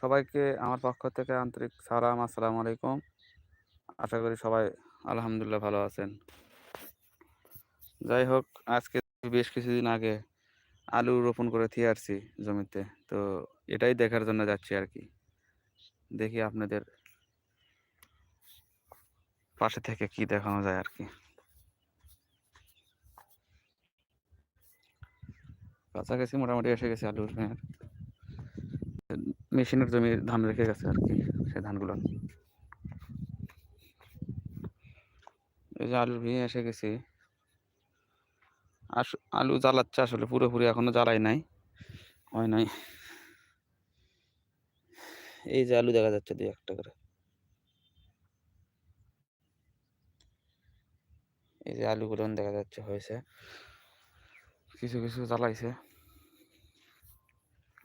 সবাইকে আমার পক্ষ থেকে আন্তরিক সালাম, আসসালামু আলাইকুম। আশা করি সবাই আলহামদুলিল্লাহ ভালো আছেন। যাই হোক, আজকে বেশ কিছুদিন আগে আলু রোপণ করে থিয়ে আসছি জমিতে। তো এটাই দেখার জন্য যাচ্ছি আর কি। দেখি আপনাদের পাশে থেকে কি দেখানো যায় আর কি। কাছাকাছি মোটামুটি এসে গেছে আলুর মেশিনের জমি ধান রেখে গেছে আর কি, সেই ধানগুলো এই যে আলুর ভেঙে এসে গেছি। আলু জ্বালাচ্ছে আসলে, পুরোপুরি এখনও জ্বালাই নাই, হয় নাই। এই যে আলু দেখা যাচ্ছে দুই একটা করে। এই যে আলুগুলো দেখা যাচ্ছে হয়েছে, কিছু কিছু জ্বালাইছে।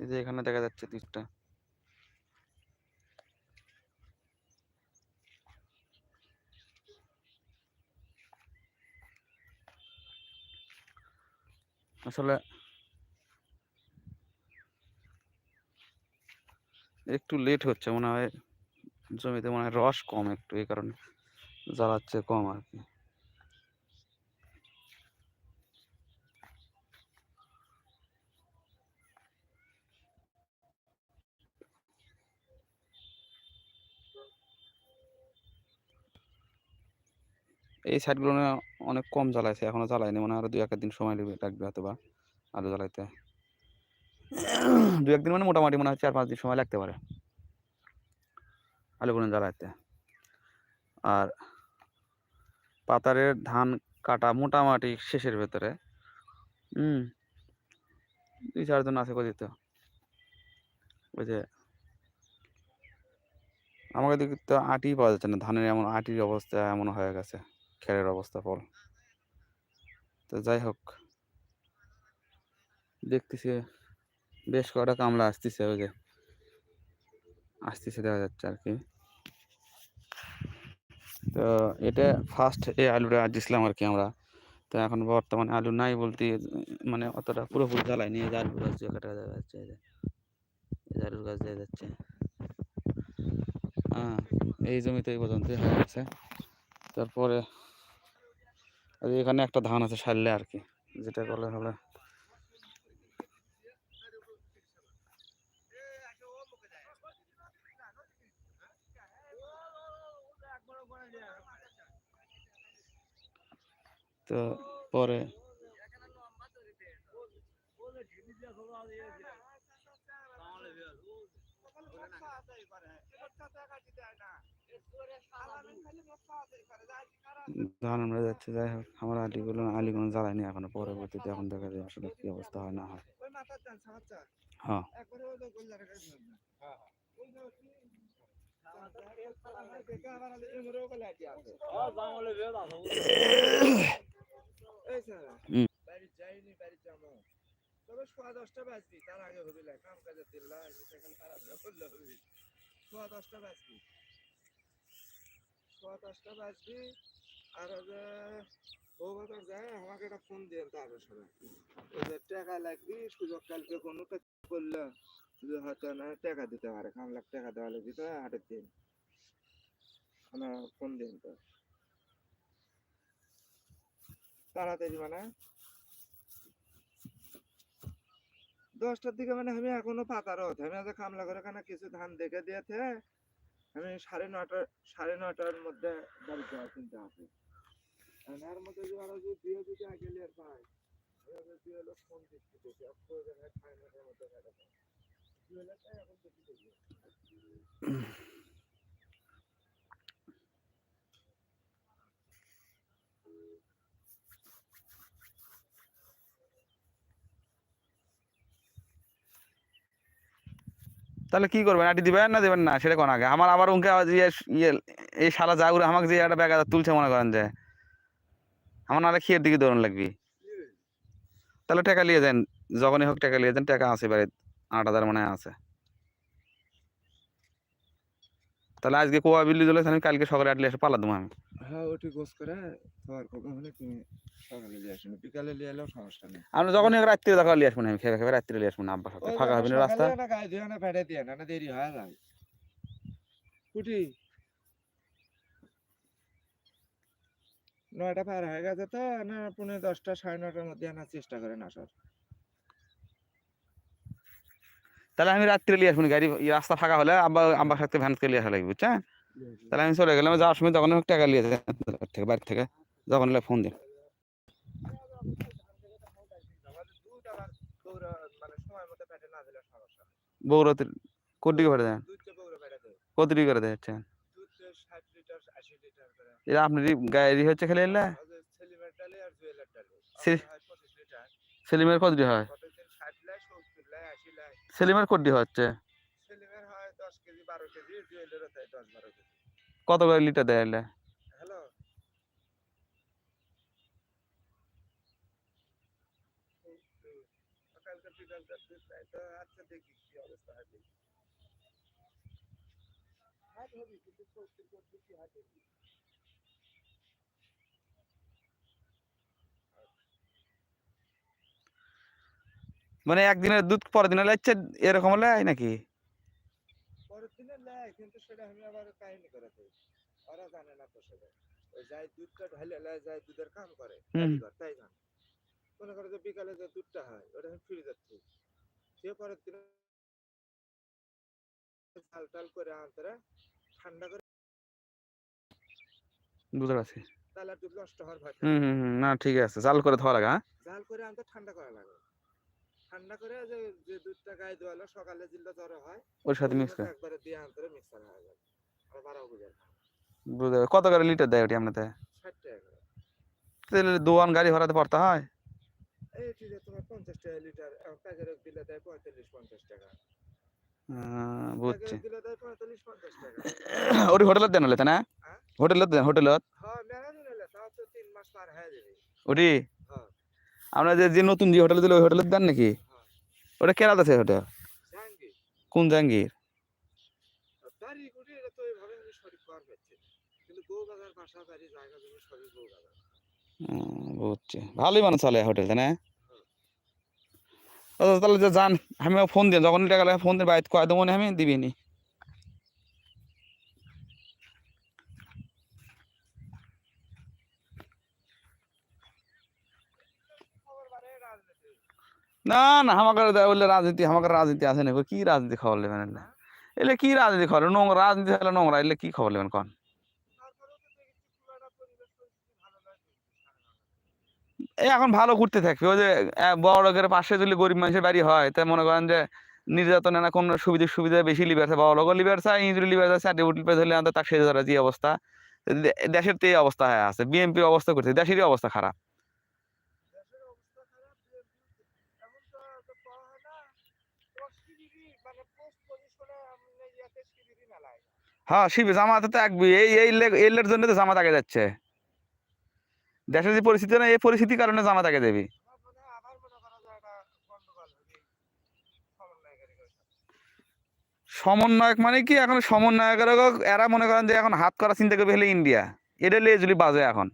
এই যে এখানে দেখা যাচ্ছে দুইটা আসলে একটু লেট হচ্ছে, মনে হয় জমিতে মনে হয় রস কম একটু, এই কারণে জ্বালাচ্ছে কম আর কি। এই সাইডগুলো অনেক কম জ্বালাইছে, এখনও জ্বালায়নি মনে আরও দুই এক দিন সময় লাগবে হয়তো বা আলু জ্বালাইতে। দু একদিন মানে মোটামুটি মনে হয় চার পাঁচ দিন সময় লাগতে পারে আলু আলুগুলো জ্বালাইতে। আর পাতারের ধান কাটা মোটামুটি শেষের ভেতরে। হুম, দুই চারজন আছে কোথায় তো ওই যে আমাকে তো আটি পাওয়া যাচ্ছে না, ধানের এমন আটির অবস্থা এমন হয়ে গেছে। খেরের অবস্থা ফল তো যাই হোক। দেখতেছি বেশ কটা কামলা আসতেছে ওই যে। আসতেছে দেখা যাচ্ছে আর কি। তো এটা ফার্স্ট এই আলুটা দিছিলাম আর কি আমরা। তো এখন বর্তমানে আলু নাই বলতে মানে অতটা পুরোপুরি জ্বালাই নিয়ে যে আলু গাছ দেখা যাচ্ছে আলুর গাছ দেখা যাচ্ছে। হ্যাঁ এই জমিতে এই পর্যন্ত হয়ে গেছে। তারপরে এখানে একটা ধান আছে সারলে আর কি যেটা বলে হলে। তো পরে ধান আমরা যাচ্ছে যাই হোক আমার আলিগুলো আলিগুলো জ্বালায়নি এখনও পরবর্তীতে এখন দেখা যায় আসলে কি অবস্থা হয় না হয়। হ্যাঁ। তবে সোয়া দশটা বাজবি তার আগে হবি না কাম সেখানে করলে হবি। সোয়া দশটা বাজবি সোয়া দশটা বাজবি। আর যায়, আমাকে একটা ফোন দিয়ে সবাই। যে টাকা লাগবি, সুযোগ কালকে কোনো করলে যে হয়তো না টাকা দিতে পারে। লাখ টাকা দেওয়া লাগবে তো হাটের দিন। মানে ফোন দিন তো। তাড়াতাড়ি মানে। দশটার দিকে মানে আমি এখনও পাতার আমি আজ কামলা করে কেন কিছু ধান দেখে দিয়েছে। আমি সাড়ে নটা সাড়ে নটার মধ্যে বাড়ি যাওয়ার চিন্তা আছে। এর মধ্যে আরও যদি আগে হলো ফোন দেখতে দেখি আর প্রয়োজন হয় মধ্যে এখন তাহলে কি করবেন? আটি দিবেন না দেবেন না? সেটা কোন আগে? আমার আবার উনকে ইয়ে ইয়ে এই শালা জাগুরে আমাকে যে একটা ব্যাগ তুলছে মনে করেন যে। আমার নাহলে খেয়ের দিকে দৌড়ন লাগবি। তাহলে টাকা নিয়ে যান, যখনই হোক টাকা নিয়ে যান, টাকা আছে বাড়ি আট হাজার মনে আছে। তাহলে আজকে কোয়া বিল্লি দিলে আমি কালকে সকালে আটলে এসে পালা দেবো আমি। হ্যাঁ ওটি গোস করে খাবার কবে হলে তুমি সকালে নিয়ে আসবে। বিকালে নিয়ে এলেও সমস্যা নেই। আমরা যখন এক রাত্রে দেখা লিয়ে আসব না আমি খেয়ে খেয়ে রাত্রে লিয়ে আসব না আব্বার সাথে। ফাঁকা হবে না রাস্তা। না গায়ে ধুয়ে না ফেটে দিয়ে না না দেরি হয় যায়। কুটি নয়টা পার হয়ে গেছে তো না পনেরো দশটা সাড়ে নটার মধ্যে আনার চেষ্টা করেন আসার। তাহলে আমি রাত্রে লিয়ে আসব গাড়ি রাস্তা ফাঁকা হলে আব্বা আব্বার সাথে ভ্যান থেকে লিয়ে আসা লাগবে বুঝছেন? তাহলে আমি চলে গেলাম যাওয়ার সময় তখন টাকা লিয়ে যাই থেকে বাড়ি থেকে যখন ফোন দিন বগুড়াতে কোটি দিকে ভরে দেন? দেয় কত দিকে করে লিটার করে এটা আপনার গাড়ি হচ্ছে খেলে এলে? সেলিমের ডালে আর জুয়েলের সেলিমের কোটি হচ্ছে? সেলিমের হয় দশ কেজি বারো কেজি কেজি। কত করে লিটার দেয় এলে? হ্যালো? আচ্ছা দেখি কি অবস্থা হয় দেখি হাট হবে কিন্তু সত্যি সত্যি কি হাট হবে মানে একদিনের দুধ পরের দিনে লাগছে এরকম হলে নাকি? পরের দিনে কিন্তু সেটা আমি আবার কাহিনী করে ওরা জানে না তো সেটা। ওই যাই দুধটা ঢালে লাই যাই দুধের কাম করে তাই জানে। মনে করে যে বিকালে যে দুধটা হয় ওটা আমি ফ্রিজে যাচ্ছি সে পরের দিনে টাল করে আনতে ঠান্ডা করে বুঝতে পারছি। তাহলে আর দুধ নষ্ট হওয়ার ভয় হুম হুম হুম না ঠিক আছে। চাল করে ধোয়া লাগা হ্যাঁ? জাল করে আনতে ঠান্ডা করা লাগে। ঠান্ডা করে যে যে দুধটা গায়ে দোয়ালো সকালে জিল্লা জ্বর হয় ওর সাথে মিক্স করে? একবারে দিয়ে আনতে মিক্সার হয়ে যাবে। আর বারো বুঝে বুঝতে কত করে লিটার দেয় ওটি আপনাদের? ষাট টাকা করে। তাহলে দোয়ান গাড়ি ভাড়াতে পড়তে হয়? এই ঠিক তোমার পঞ্চাশ টাকা লিটার দিলে দেয় পঁয়তাল্লিশ পঞ্চাশ টাকা। বুঝছি। ওটি হোটেলত দেন হলে তাই না? হোটেলত হোটেলত হ্যাঁ হয়ে ওটি? হ্যাঁ আমরা যে নতুন যে হোটেল দিল, ওই হোটেলত দেন নাকি? ওটা কেরাত আছে হোটেল কোন জাহাঙ্গীর? বুঝছি। ভালোই মানুষ চলে হোটেল না? তাহলে যে যান, আমি ফোন দিন যখন টাকা লাগে ফোন দিন বাইরে কয়ে দেবো আমি, দিবিনি। না না, আমাকে বললে রাজনীতি, আমাকে রাজনীতি আছে না কি রাজনীতি খবর নেবেন এলে কি রাজনীতি খবর? নোংরা, রাজনীতি হলে নোংরা, এলে কি খবর নেবেন কন? এখন ভালো ঘুরতে থাকবে। ওই যে বড় লোকের পাশে যদি গরিব মানুষের বাড়ি হয় তাই মনে করেন যে নির্যাতনে না কোন সুবিধা সুবিধা বেশি লিবার আছে, বড় লোক লিবার চায় ইঞ্জুরি লিবার আছে ডেপুটি লিবার ধরলে আমাদের তার ধরা যে অবস্থা দেশের তো এই অবস্থা হয়ে আছে। বিএনপি অবস্থা করছে, দেশেরই অবস্থা খারাপ দেশের অবস্থা খারাপ যে এখন তো তো পাওয়া হয় না পোস্ট টিভি মানে পোস্ট পজিশনে মানে ইয়াতে টিভি মেলায় হ্যাঁ শিবে জামাতে তো এক এই এই লে- এই লের জন্য তো জামাত আগে যাচ্ছে। দেশের যে পরিস্থিতি না, এই পরিস্থিতির কারণে জামাত আগে দেবে। সমন্বয়ক মানে কি? এখন সমন্বয়কের এরা মনে করেন যে এখন হাত করা চিন্তা করবে হলে ইন্ডিয়া। এটা লিয়ে যদি বাজে এখন।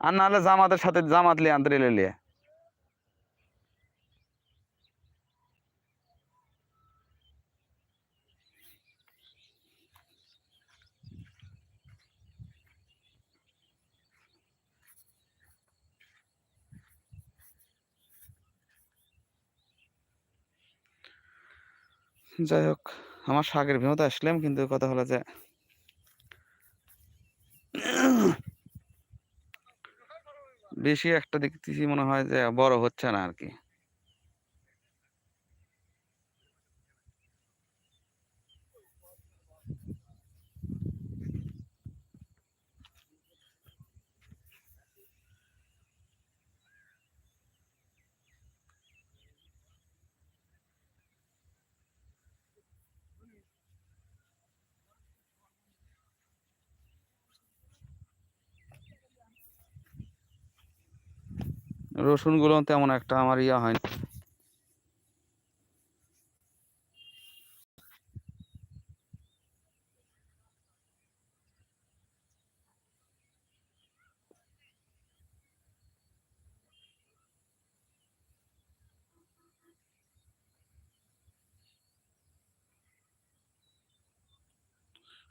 আর নাহলে জামাতের সাথে জামাত লিয়ে আনতে রেলে লিয়ে। যাই হোক, আমার শাকের ভিমতে আসলাম, কিন্তু কথা হলো যে বেশি একটা দেখতেছি মনে হয় যে বড় হচ্ছে না আর কি। রসুনগুলো তেমন একটা আমার ইয়া হয়নি।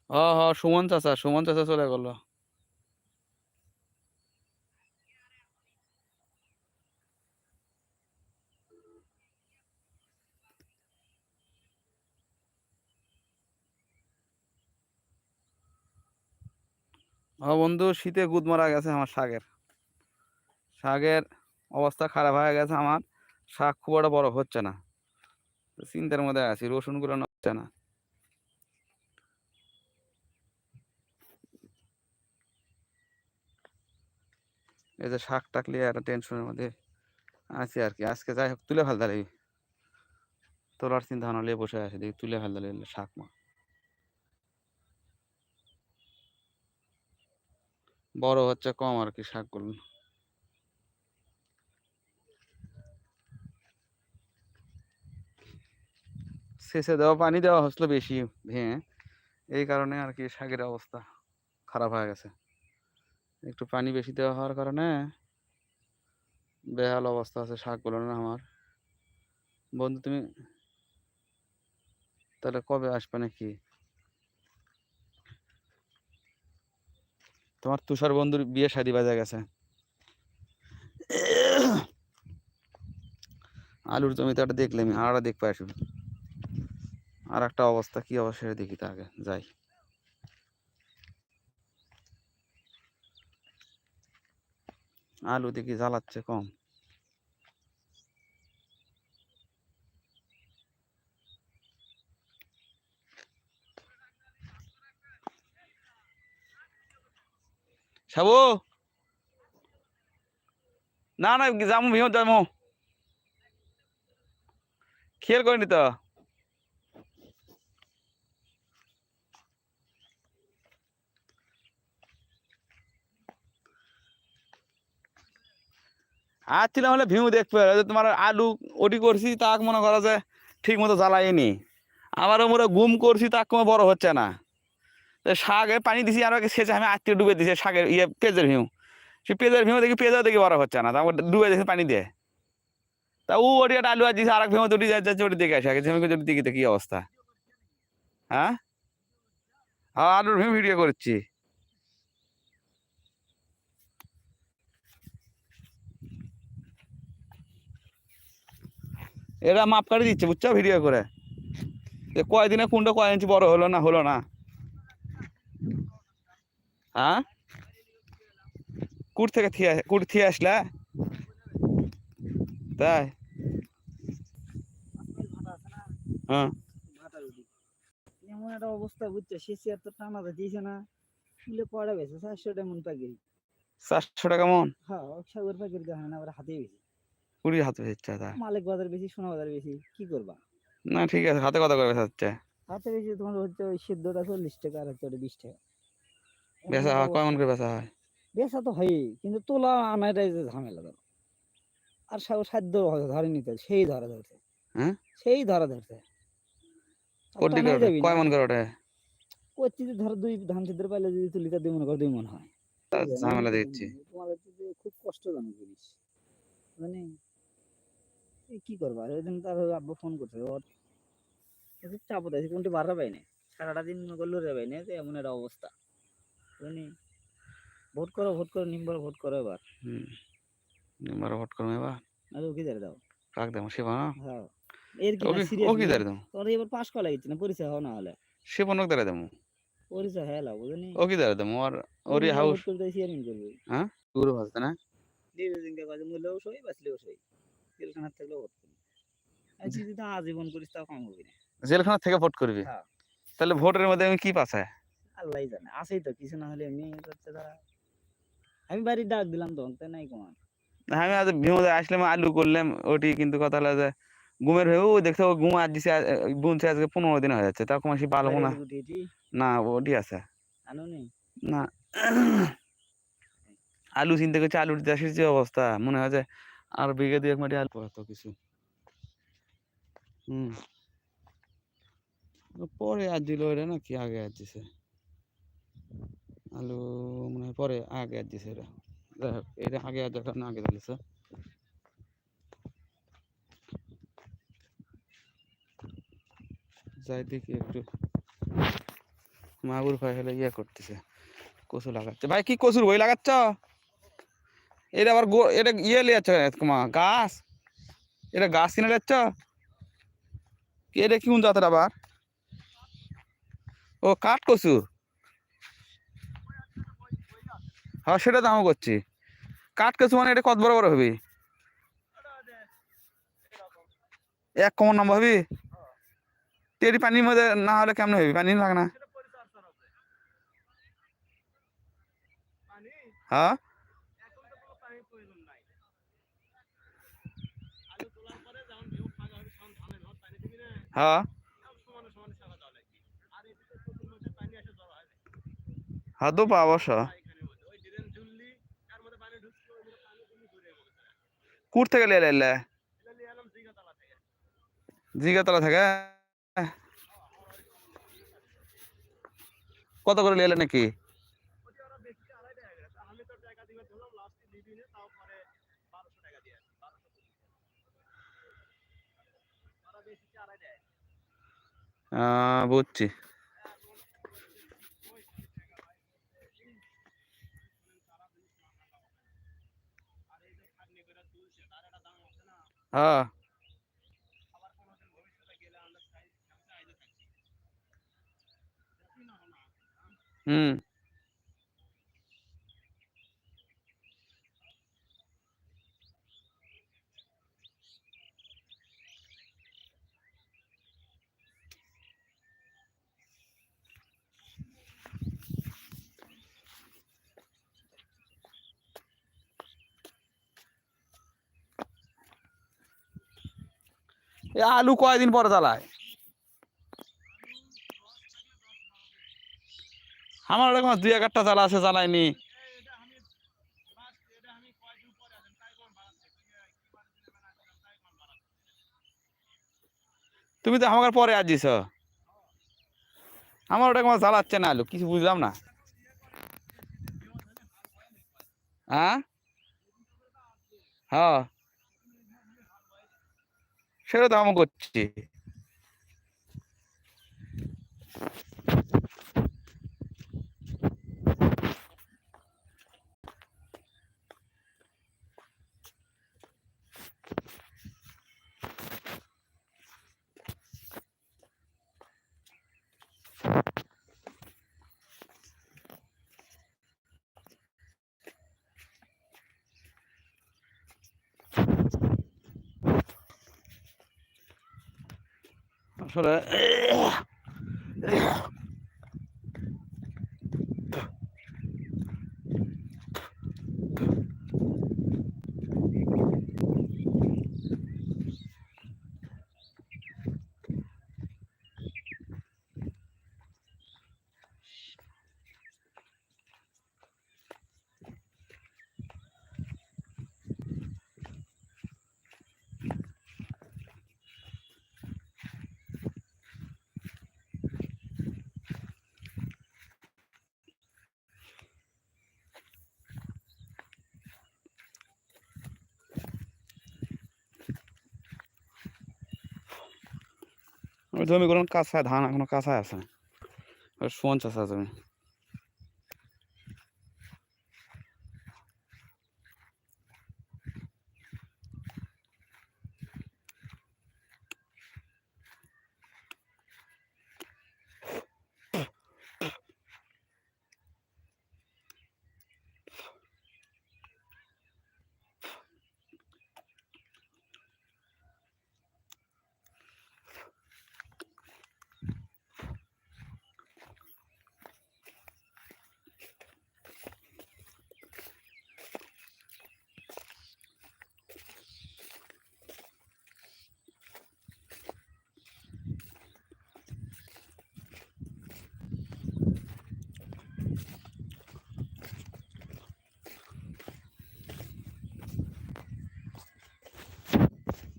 হ হ সুমন চাচা সুমন চাচা চলে গেল। ও বন্ধু শীতে গুদ মারা গেছে আমার শাকের। শাকের অবস্থা খারাপ হয়ে গেছে আমার। শাক খুব একটা বড় হচ্ছে না। চিন্তার মধ্যে আছি রসুনগুলো হচ্ছে না। এই যে শাক টাক নিয়ে একটা টেনশনের মধ্যে আছি আর কি। আজকে যাই হোক, তুলে ফেলতে লাগি তোলার চিন্তা ভাবনা নিয়ে বসে আছে, দেখি তুলে ফেলতে শাক মা। বড় হচ্ছে কম আর কি শাকগুলো। শেষে দেওয়া পানি দেওয়া হচ্ছিল বেশি ভেঙে, এই কারণে আর কি শাকের অবস্থা খারাপ হয়ে গেছে। একটু পানি বেশি দেওয়া হওয়ার কারণে বেহাল অবস্থা আছে শাকগুলো না আমার। বন্ধু তুমি তাহলে কবে আসবে নাকি? তোমার তুষার বন্ধুর বিয়ে শাদি বাজা গেছে। আলুর জমিতে একটা দেখলাম আর দেখতে আসবি আর একটা অবস্থা, কি অবস্থা দেখি তা আগে যাই। আলু দেখি জ্বালাচ্ছে কম। সাবু? না না যাব ভিও যাব খেয়াল করিনি তো? আসছিলাম হলে ভিউ দেখবে তোমার আলু ওটি করছি, তাক মনে করা যায় ঠিক মতো জ্বালাইনি। আবার ওমরে গুম করছি, তাক বড় হচ্ছে না। শাকে পানি দিছি, আর সেচে আমি আত্মীয় ডুবে দিছি, শাকের ইয়ে পেঁয়াজের ভিউ। সে পেঁয়াজের ভিউ দেখি পেঁয়াজও দেখি বড় হচ্ছে না, তারপর ডুবে দিয়েছে পানি দিয়ে। তা ও ওটি একটা আলু আর দিছে আর এক ভিউ দুটি যাচ্ছে ওটি দেখে আসে, আগে যদি দেখি তো কি অবস্থা। হ্যাঁ? হ্যাঁ আলুর ভিউ ভিডিও করছি। এরা মাপ কাটি দিচ্ছে, বুঝছ, ভিডিও করে। কয়দিনে কোনটা কয় ইঞ্চি বড় হলো না হলো না? হ্যাঁ কুট থেকে থিয়ে কুট থিয়ে আসলা? তাই? হ্যাঁ এমন একটা অবস্থা বুঝছ সে চেয়ার তো টানা দিয়েছে না। ফুলে পড়ে গেছে চারশো টাকা মন পাখি চারশো টাকা মন? হ্যাঁ সাগর পাখির দেখা না আবার হাতে বেশি। কুড়ি হাতে বেচছে তা মালিক বাজার বেশি সোনা বাজার বেশি কি করবা? না ঠিক আছে হাতে কথা করে বেচাচ্ছে হাতে বেশি তোমার হচ্ছে ওই সিদ্ধটা চল্লিশ টাকা আর হচ্ছে ওটা বিশ টাকা। বেচা হয় করে বেচা হয়? বেচা তো হয়ই কিন্তু তোলা আনাটাই যে ঝামেলা ধরো। আর সাধ্য ধরে নিতে সেই ধরা হ্যাঁ? সেই ধরা কোটি কয় মন করে যে ধরো দুই ধান পাইলে যদি দুই মনে করো দুই মন হয়। ঝামেলা দিচ্ছি। তোমার খুব কষ্টজনক জিনিস। মানে কি করবা? ওই দিন তার আব্বু ফোন করছে ওর খুব চাপ আছে কোনটি বাড়া পাই না সারাটা দিন মনে করল রে পাই না যে এমন একটা অবস্থা। ভোট করো ভোট করো নিম্বর ভোট করো এবার। হুম এবার ভোট করব এবার। নাহলে ওকে দাঁড়িয়ে দাও। কাক দেবো শিবা হ্যাঁ এর কি ওকে সিরিয়াস দাঁড়িয়ে দেবো। তোর এবার পাস করা লাগছে না পরিচয় হও না হলে। শিবনক দাঁড়িয়ে দেবো। পরিচয় হ্যাঁ লাও বুঝলি? ও কি দাঁড়িয়ে দেবো আর ওরই হাউস করতে চেয়ারম্যান করবে হ্যাঁ? পুরো ভাজতে না? দিনকে কাজে মূল্যও সই বাঁচলেও সই। জেলখানার থাকলেও ভোট করবি। আর তুই যদি আজীবন করিস তাও কম হবে না। জেলখানা থেকে ভোট করবি? হ্যাঁ। তাহলে ভোটের মধ্যে আমি কি পাচ্ছে আল্লাহ জানে। আছেই তো কিছু না হলে এমনি হচ্ছে তারা। আমি বাড়ির ডাক দিলাম তো তাই নাই কমান আমি আজ ভিমদে আসলাম আলু করলাম ওটি কিন্তু কথা হলো যে ঘুমের হয়ে ও দেখতে ও ঘুম আজ দিছে বুনছে আজকে পনেরো দিন হয়ে যাচ্ছে তাও কমাসি পালবো না। না ওটি আছে। আনো নেই? না। আলু চিন্তা করছে আলুর চাষের যে অবস্থা মনে হয় যে আর বিঘে দুয়েক মাটি আলু এত কিছু। হম। পরে আর দিল এটা না কি আগে আর দিছে। আলু মনে হয় পরে আগে আর দিছে এটা যাই হোক, এটা আগে আর দেখার আগে দিছে যাই দেখি একটু। মাগুর ভাই হলে ইয়ে করতেছে, কচু লাগাচ্ছে। ভাই, কি কচুর বই লাগাচ্ছ? এটা আবার গো এটা ইয়ে লিয়ে যাচ্ছ গাছ? এটা গাছ কিনে যাচ্ছ এটা কোন জাতের আবার? ও, কাঠ কচু? হ্যাঁ সেটা দামও করছি। কাঠ কচু মানে এটা কত বড় বড় হবে? এক কমন নাম ভাবি তেরি পানির মধ্যে না হলে কেমন হবে? পানি লাগে না। হ্যাঁ? হ্যাঁ? হ্যাঁ তো পা কুট থেকে লিয়ে লাইলে জিগাতলা থেকে কত করে লিয়ে নাকি? বুঝছি। হ্যাঁ হুম এ আলু কয়দিন পরে জ্বালায় আমার ওরকম দুই এক একটা জ্বালা আছে জ্বালায়নি তুমি তো আমাকে পরে আসিস আমার ওরকম জ্বালাচ্ছে না আলু, কিছু বুঝলাম না। হ্যাঁ? হ্যাঁ সেটা তো আমি করছি। আসলে জমি কোনো কাঁচা ধান এখনও কাঁচা আছে। ওই চাষ চাষা জমি।